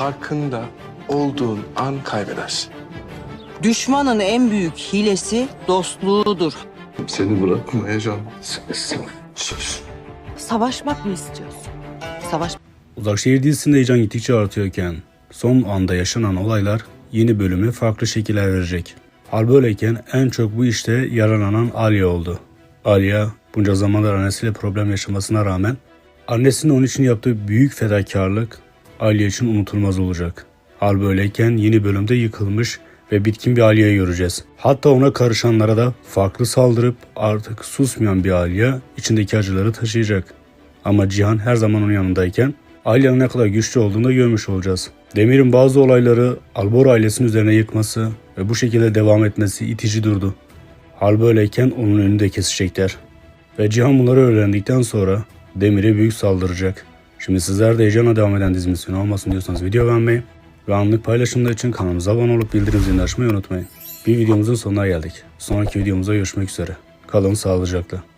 farkında olduğun an kaybedersin. Düşmanın en büyük hilesi dostluğudur. Seni bırakmayacağım. Söz. Savaşmak mı istiyorsun? Savaş Uzakşehir dizisinde heyecan gittikçe artıyorken son anda yaşanan olaylar yeni bölümü farklı şekiller verecek. Hal böyleyken en çok bu işte yaralanan Alya oldu. Alya bunca zamanlar annesiyle problem yaşamasına rağmen annesinin onun için yaptığı büyük fedakarlık Alya için unutulmaz olacak. Hal böyleyken yeni bölümde yıkılmış ve bitkin bir Alya'yı göreceğiz. Hatta ona karışanlara da farklı saldırıp artık susmayan bir Alya içindeki acıları taşıyacak. Ama Cihan her zaman onun yanındayken Alya'nın ne kadar güçlü olduğunu da görmüş olacağız. Demir'in bazı olayları Albor ailesinin üzerine yıkması ve bu şekilde devam etmesi itici durdu. Hal böyleyken onun önünü de kesecekler. Ve Cihan bunları öğrendikten sonra Demir'e büyük saldıracak. Şimdi sizler de heyecanla devam eden dizimiz final olmasın diyorsanız video beğenmeyi ve anlık paylaşımlar için kanalımıza abone olup bildirim zilini açmayı unutmayın. Bir videomuzun sonuna geldik. Sonraki videomuzda görüşmek üzere. Kalın sağlıcakla.